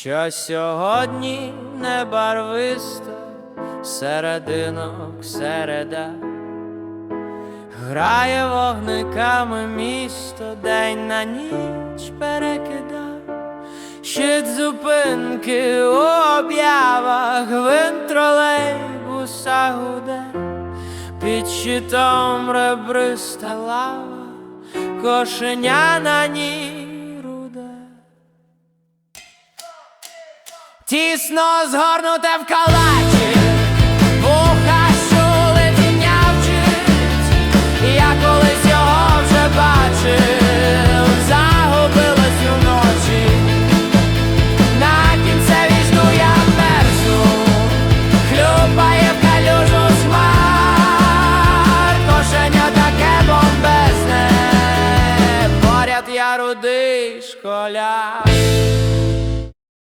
що сьогодні не барвиста, серединок середа, грає вогниками місто, день на ніч перекида, щит зупинки у об'явах, гвинт тролейбуса гуде, під щитом ребриста лава, кошеня на ній Тісно згорнуте в калачі, вуха щулиці нявчить, я колись його вже бачив, загубилась уночі, на кінцевій жду я мерзну, хлюпає в калюжу кошеня таке бомбезне, поряд я рудий школяр.